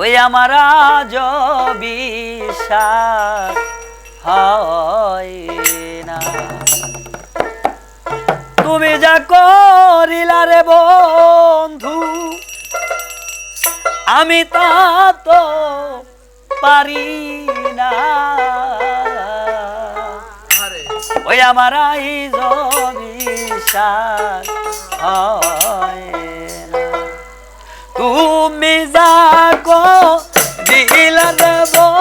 ওই আমার হয় না। তুমি যা করিলা রে বন্ধু আমি তা তো পারি না। ওই আমার আই বিশ্বাস হয় তুমি যাগো দিলা দেবো।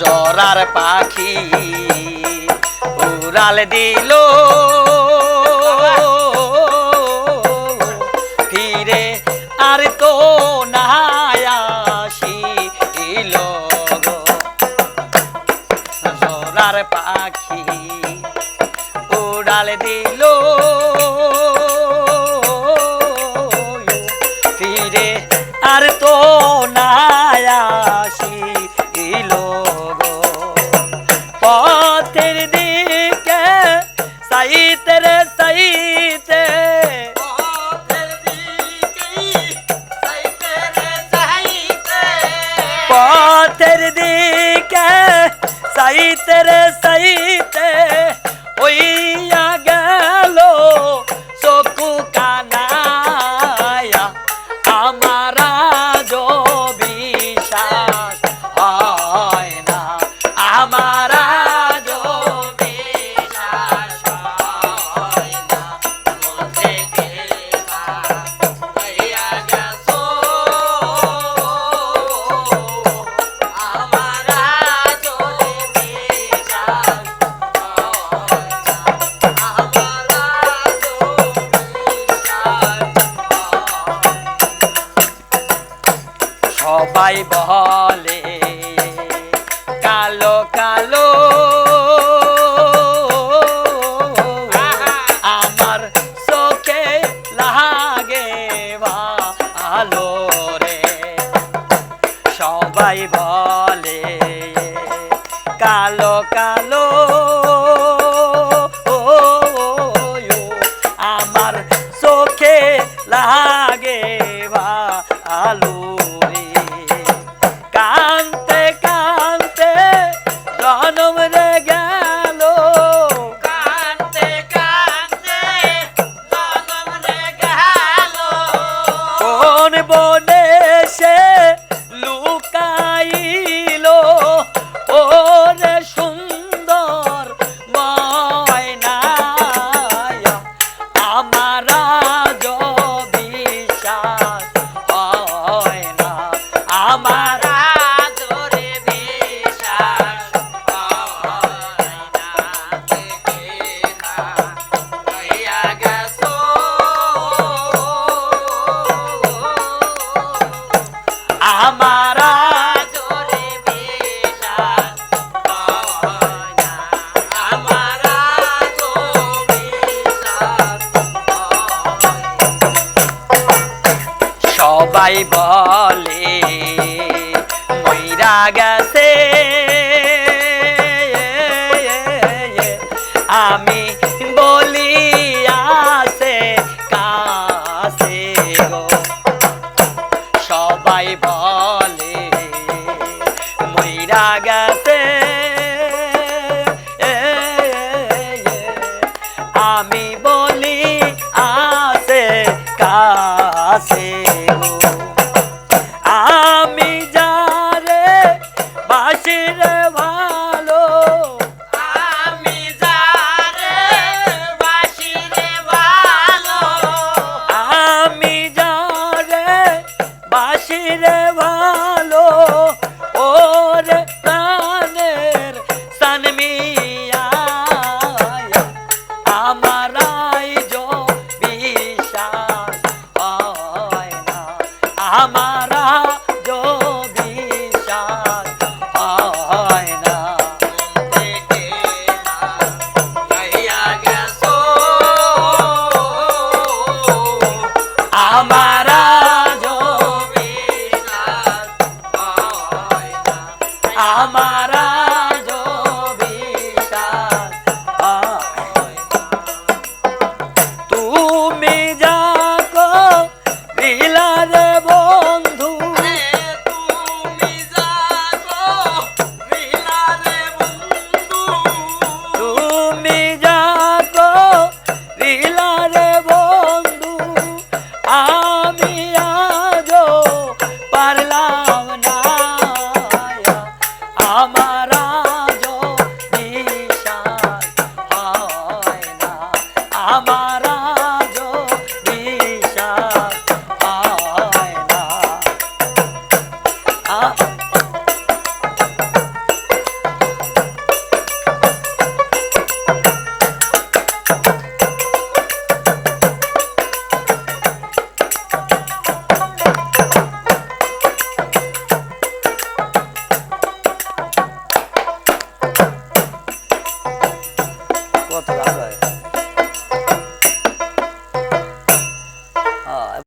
জরার পাখি উড়াল দিল। ফিরে আর তো দিল জরার পাখি উড়াল দিল। ফিরে আর তো না Ter আলো আমার চোখে লাগে আলো রে। সবাই বলে কালো কালো জীবন বই সবাই বলে মইরা গেছে। আমি বলি আছে কাছে গো। সবাই বলে মইরা গেছে। રે વા